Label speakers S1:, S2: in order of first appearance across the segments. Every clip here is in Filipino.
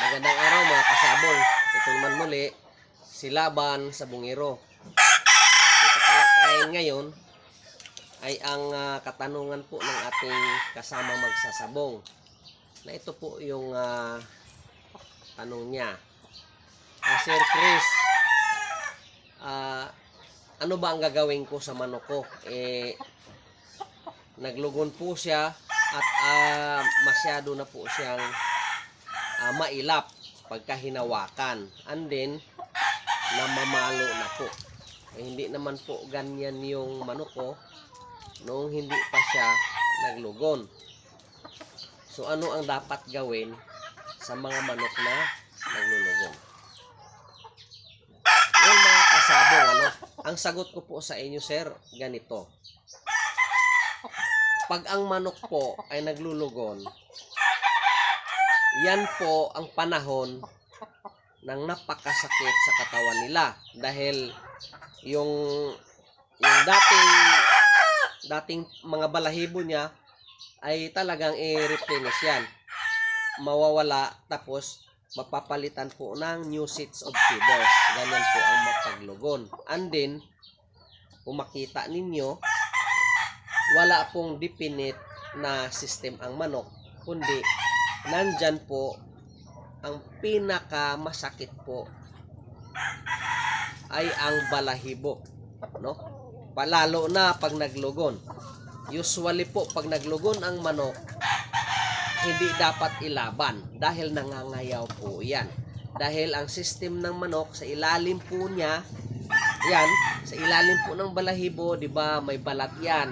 S1: Magandang araw mga kasabong. Ito naman muli, si Laban sa Bungiro. Ang tatalakayin ngayon ay ang ah, katanungan po ng ating kasama magsasabong. Na ito po yung ah, tanong niya. Ah, Sir Chris, ah, ano ba ang gagawin ko sa manok ko? Eh, naglugon po siya at ah, masyado na po siyang ah, mailap pagka hinawakan. And then, namamalo na po. Eh, hindi naman po ganyan yung manok ko noong hindi pa siya naglugon. So, ano ang dapat gawin sa mga manok na naglulugon? Yun mga kasabong, ano? Ang sagot ko po sa inyo, sir, ganito. Pag ang manok po ay naglulugon, yan po ang panahon ng napakasakit sa katawan nila. Dahil yung yung dating dating mga balahibo niya ay talagang i-replenish yan. Mawawala tapos mapapalitan po ng new sets of feathers ganyan po ang mapaglugon. And then kung makita ninyo wala pong definite na system ang manok kundi nandyan po ang pinaka masakit po ay ang balahibo no? Palalo na pag naglugon. Usually po pag naglugon ang manok hindi dapat ilaban dahil nangangayaw po yan. Dahil ang system ng manok sa ilalim po niya yan sa ilalim po ng balahibo di ba may balat yan.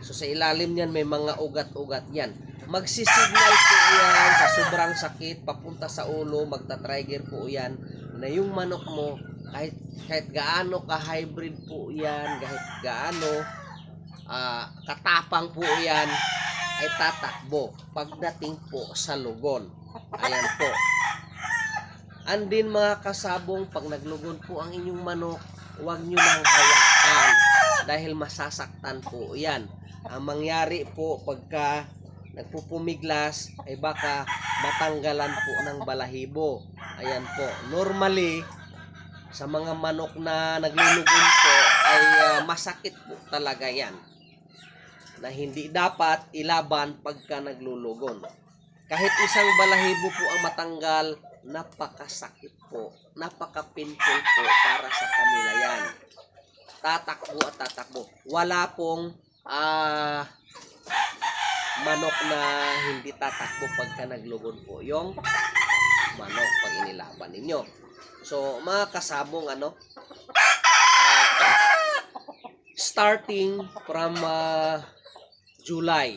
S1: So sa ilalim niyan may mga ugat-ugat yan. Magsisignal po yan sa sobrang sakit papunta sa ulo, magta-trigger po yan na yung manok mo kahit kahit gaano ka hybrid po yan, kahit gaano ah, katapang po yan ay tatakbo pagdating po sa lugon. Ayan po. And din mga kasabong, pag naglugon po ang inyong manok, huwag nyo nang hawakan dahil masasaktan po yan. Ang mangyari po pagka nagpupumiglas ay baka matanggalan po ng balahibo. Ayan po. Normally, sa mga manok na naglulugon po ay ah, masakit po talaga yan na hindi dapat ilaban pagka naglulugon. Kahit isang balahibo po ang matanggal, napakasakit po. Napaka-painful po para sa kanila yan. Tatakbo at tatakbo. Wala pong ah manok na hindi tatakbo pagka naglugon po yung manok pag inilaban ninyo. So, mga kasabong ano, starting from ah, July,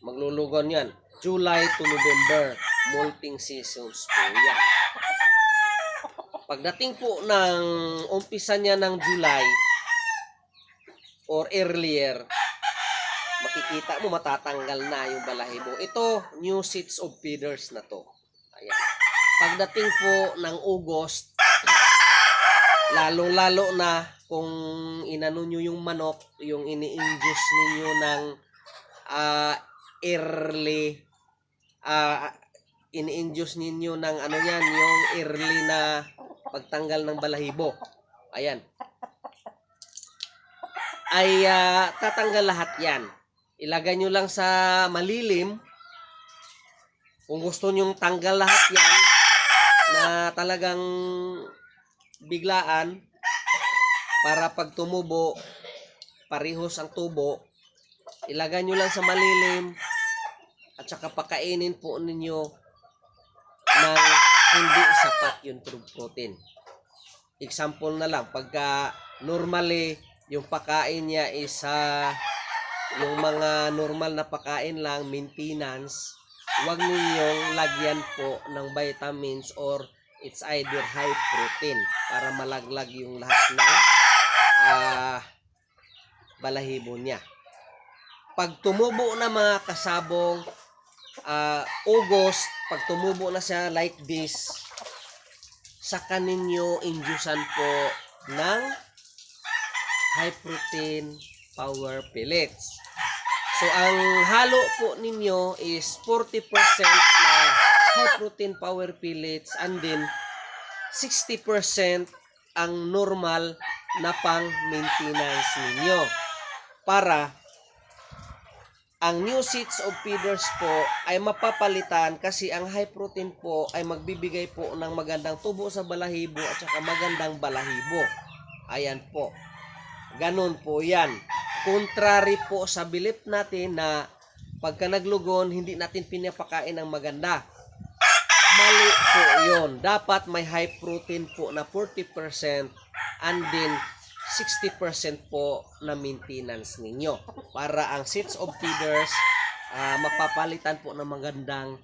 S1: maglulugon yan. July to November, molting seasons po yan. Pagdating po ng umpisa niya ng July or earlier, makikita mo matatanggal na yung balahibo. Ito, new seeds of feeders na to. Ayan. Pagdating po ng August, lalong-lalo na kung inano nyo yung manok, yung ini-induce ninyo ng ah, early ah, ini-induce ninyo ng ano yan, yung early na pagtanggal ng balahibo. Ayan. Ay ah, tatanggal lahat yan. Ilagay nyo lang sa malilim. Kung gusto nyong tanggal lahat yan, na talagang biglaan, para pag tumubo, parehos ang tubo, ilagay nyo lang sa malilim, at saka pakainin po ninyo ng hindi sapat yung pro- protein. Example na lang, pagka normally yung pakain niya is ah, yung mga normal na pakain lang, maintenance, huwag ninyong lagyan po ng vitamins or it's either high protein para malaglag yung lahat ng ah, balahibo niya. Pag tumubo na mga kasabong, ah, August, pag tumubo na siya like this, saka ninyo indusan po ng high protein power pellets. So, ang halo po ninyo is 40% na high protein power pellets and then 60% ang normal na pang maintenance ninyo para ang new seeds of feeders po ay mapapalitan kasi ang high protein po ay magbibigay po ng magandang tubo sa balahibo at saka magandang balahibo. Ayan po. Ganon po yan. Contrary po sa belief natin na pagka naglugon, hindi natin pinapakain ng maganda. Mali po yun. Dapat may high protein po na 40% and then 60% po na maintenance ninyo. Para ang seeds of feeders ah, mapapalitan po ng magandang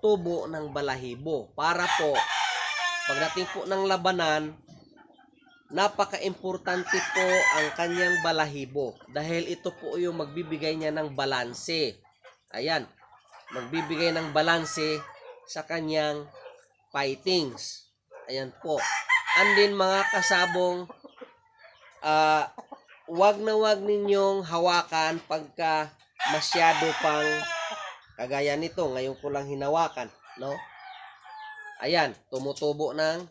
S1: tubo ng balahibo. Para po, pagdating po ng labanan, napaka-importante po ang kanyang balahibo dahil ito po yung magbibigay niya ng balanse. Ayan, magbibigay ng balanse sa kanyang fightings. Ayan po. And then mga kasabong, ah wag na wag ninyong hawakan pagka masyado pang kagaya nito. Ngayon ko lang hinawakan, no? Ayan, tumutubo ng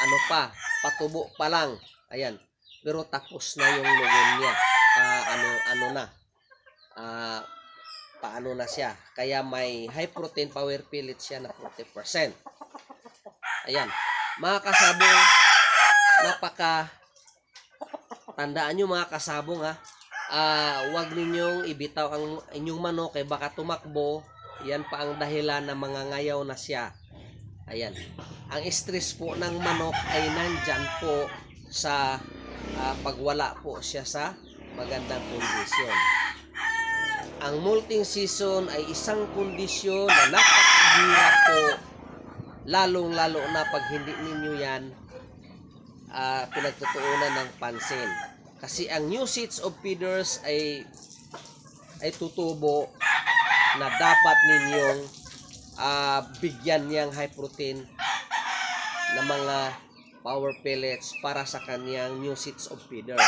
S1: ano pa, patubo pa lang. Ayan. Pero tapos na yung lugon niya. Pa, ano, ano na. Ah, paano na siya. Kaya may high protein power pellet siya na 40%. Ayan. Mga kasabong, napaka tandaan nyo mga kasabong ha. Ah, wag ninyong ibitaw ang inyong manok kay baka tumakbo. Yan pa ang dahilan na mga ngayaw na siya. Ayan. Ang stress po ng manok ay nandyan po sa ah, pagwala po siya sa magandang kondisyon. Ang molting season ay isang kondisyon na napakahirap po lalong lalo na pag hindi ninyo yan ah, pinagtutuunan ng pansin. Kasi ang new seeds of feeders ay ay tutubo na dapat ninyong ah, bigyan niyang high protein na mga power pellets para sa kanyang new seeds of feeders.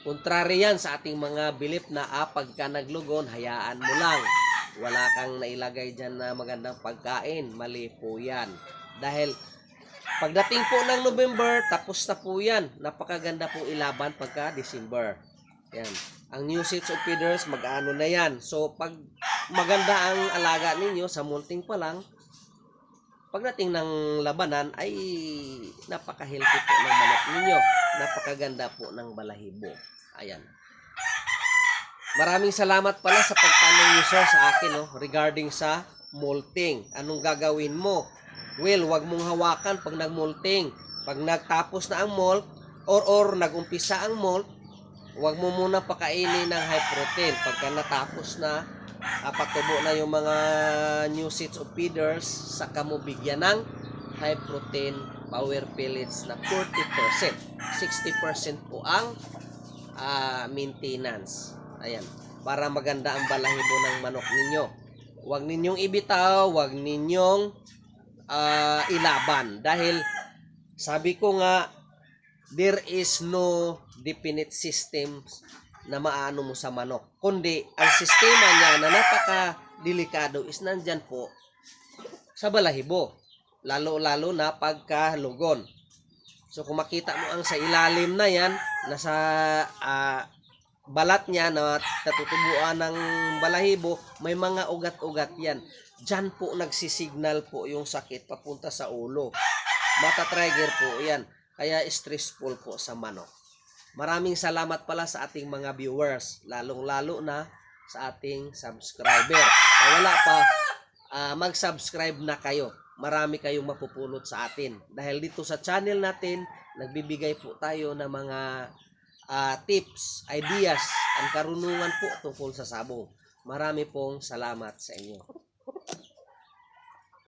S1: Kontrary yan sa ating mga belief na ah, pagka naglugon, hayaan mo lang. Wala kang nailagay dyan na magandang pagkain. Mali po yan. Dahil pagdating po ng November, tapos na po yan. Napakaganda pong ilaban pagka December. Yan. Ang new seeds of feeders, mag-ano na yan. So, pag maganda ang alaga ninyo, sa multing pa lang, pagdating ng labanan ay napaka-healthy po ng manok ninyo. Napakaganda po ng balahibo. Ayan. Maraming salamat pala sa pagtanong niyo sa akin no, regarding sa molting. Anong gagawin mo? Well, wag mong hawakan pag nagmolting. Pag nagtapos na ang molt or or nagumpisa ang molt, wag mo muna pakainin ng high protein. Pagka natapos na, ah, patubo na yung mga new seeds of feeders, saka mo bigyan ng high protein power pellets na 40%. 60% po ang ah, maintenance. Ayan. Para maganda ang balahibo ng manok ninyo. Huwag ninyong ibitaw, huwag ninyong ah, ilaban. Dahil sabi ko nga, there is no definite system na maano mo sa manok. Kundi, ang sistema niya na napaka-delikado is nandyan po sa balahibo. Lalo-lalo na pagkalugon. So kung makita mo ang sa ilalim na yan, nasa ah, balat niya na natutubuan ng balahibo, may mga ugat-ugat yan. Diyan po nagsisignal po yung sakit papunta sa ulo. Mata-trigger po yan. Kaya stressful po sa manok. Maraming salamat pala sa ating mga viewers, lalong-lalo na sa ating subscriber. Kung wala pa, ah, mag-subscribe na kayo. Marami kayong mapupulot sa atin. Dahil dito sa channel natin, nagbibigay po tayo ng mga ah, tips, ideas, ang karunungan po tungkol sa sabong. Marami pong salamat sa inyo.